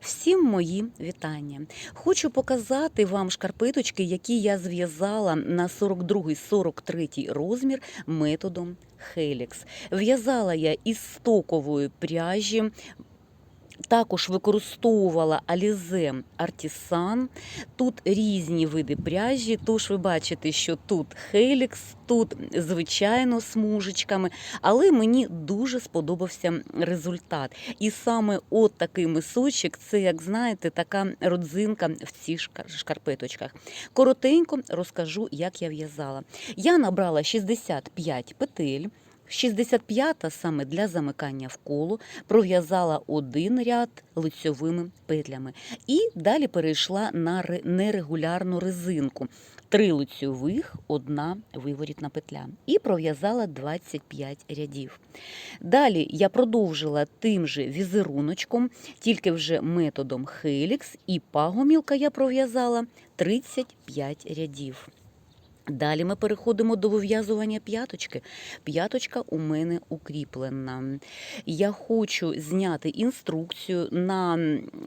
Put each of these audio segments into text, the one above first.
Всім мої вітання. Хочу показати вам шкарпеточки, які я зв'язала на 42-43 розмір методом Хелікс. В'язала я із стокової пряжі. Також використовувала Alize Artisan. Тут різні види пряжі, тож ви бачите, що тут Helix, тут звичайно смужечками, але мені дуже сподобався результат. І саме от такий мисочок, це, як знаєте, така родзинка в цих шкар- шкарпеточках. Коротенько розкажу, як я в'язала. Я набрала 65 петель. 65-та саме для замикання в коло, пров'язала один ряд лицьовими петлями і далі перейшла на нерегулярну резинку. Три лицьових, одна виворітна петля. І пров'язала 25 рядів. Далі я продовжила тим же візеруночком, тільки вже методом Helix, і пагомілка я пров'язала 35 рядів. Далі ми переходимо до вив'язування п'яточки. П'яточка у мене укріплена. Я хочу зняти інструкцію на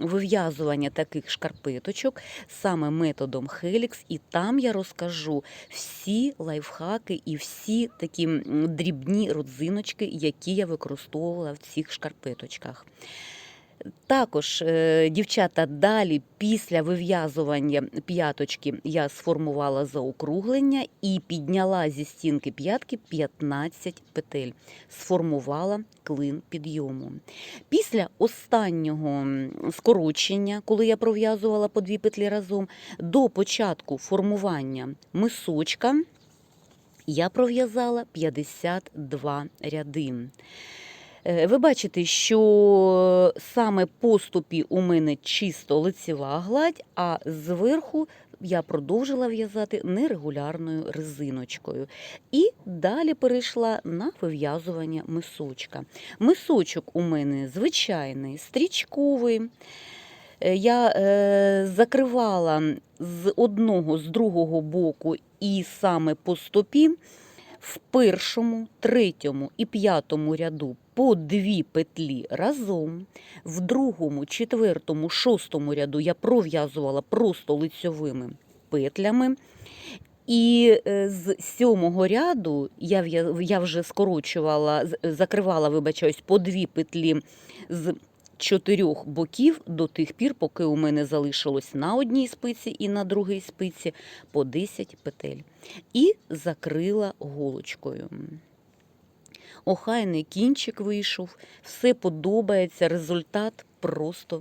вив'язування таких шкарпеточок саме методом Helix, і там я розкажу всі лайфхаки і всі такі дрібні родзиночки, які я використовувала в цих шкарпеточках. Також, е, дівчата, далі після вив'язування п'яточки я сформувала заокруглення і підняла зі стінки п'ятки 15 петель, сформувала клин підйому. Після останнього скорочення, коли я пров'язувала по дві петлі разом, до початку формування мисочка я пров'язала 52 ряди. Е, Ви бачите, що саме по стопі у мене чисто лицева гладь, а зверху я продовжила в'язати нерегулярною резиночкою. І далі перейшла на вив'язування мисочка. Мисочок у мене звичайний, стрічковий. Е, Я е, закривала з одного, з другого боку і саме по стопі в першому, третьому і п'ятому ряду по дві петлі разом. В другому, четвертому, шостому ряду я пров'язувала просто лицьовими петлями. І е, з сьомого ряду я, я вже скорочувала, закривала, вибачаюсь, по дві петлі з чотирьох боків до тих пір, поки у мене залишилось на одній спиці і на другій спиці по 10 петель. І закрила голочкою. Охайний кінчик вийшов, все подобається, результат просто